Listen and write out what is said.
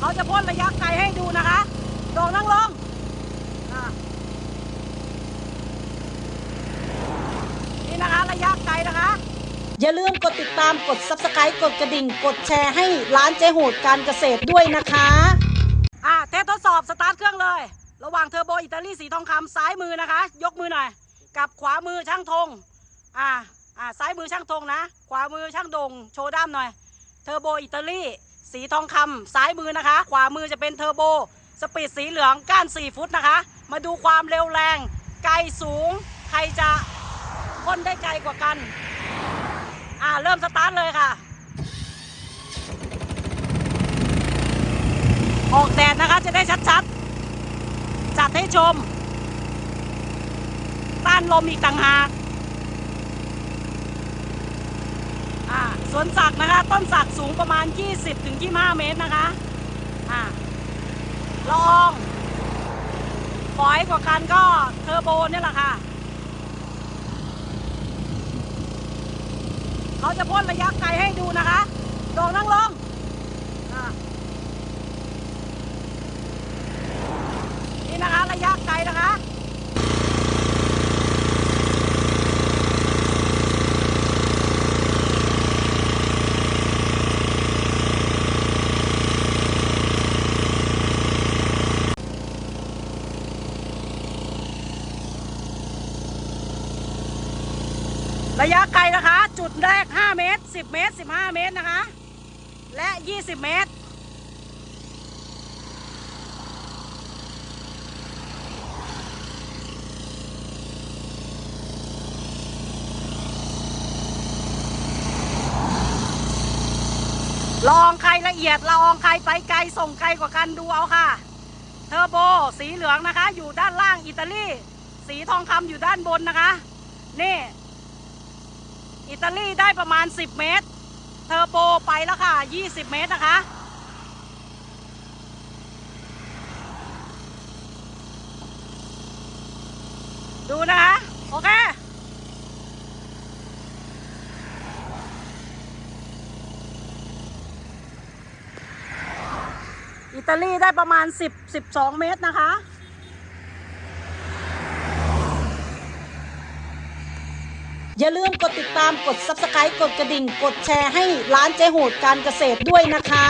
เขาจะพ่นระยะไกลให้ดูนะคะโดงนั่งลงอะนี่นะคะระยะไกลนะคะ อย่าลืมกดติดตามกด subscribe กดกระดิ่ง กดแชร์ให้ร้านเจโหดการเกษตรด้วยนะคะ อะเทสทดสอบสตาร์ทเครื่องเลย ระหว่างเทอร์โบอิตาลีสีทองคำซ้ายมือนะคะ ยกมือหน่อย กับขวามือช่างธงอ่าอ่าซ้ายมือช่างธงนะ ขวามือช่างดงโชว์ด้ามหน่อย เทอร์โบอิตาลี สีทองคำซ้ายมือนะคะ ขวามือจะเป็นเทอร์โบ สปีดสีเหลืองก้าน 4 ฟุตนะคะ มาดูความเร็วแรง ไกลสูง ใครจะพ่นได้ไกลกว่ากัน อ่าเริ่มสตาร์ทเลยค่ะ ออกแดดนะคะจะได้ชัดๆ จัดให้ชมต้านลมอีกต่างหาก อ่าสวนสักนะคะ ต้นสักสูงประมาณ 20-25 เมตรนะคะอ่าละอองฝอยกว่ากันก็เทอร์โบเนี่ยแหละค่ะเขาจะพ่นระยะไกลให้ดูนะคะโดงนั่งลงอ่า นี่นะคะระยะไกลนะคะ ระยะไกลนะคะ จุดแรก 5 เมตร 10 เมตร 15 เมตรนะคะ และ 20 เมตร ลองใครละเอียดละอองใครไปไกลส่งไกลกว่ากันดูเอาค่ะ เทอร์โบสีเหลืองนะคะ อยู่ด้านล่างอิตาลี สีทองคำอยู่ด้านบนนะคะ นี่ อิตาลีได้ประมาณ 10 เมตร เทอร์โบไปแล้วค่ะ 20 เมตรนะคะ ดูนะคะ โอเคอิตาลีได้ประมาณ 10 12 เมตรนะคะ อย่าลืมกดติดตามกด subscribe กดกระดิ่ง กดแชร์ให้ร้านเจโหดการเกษตรด้วยนะคะ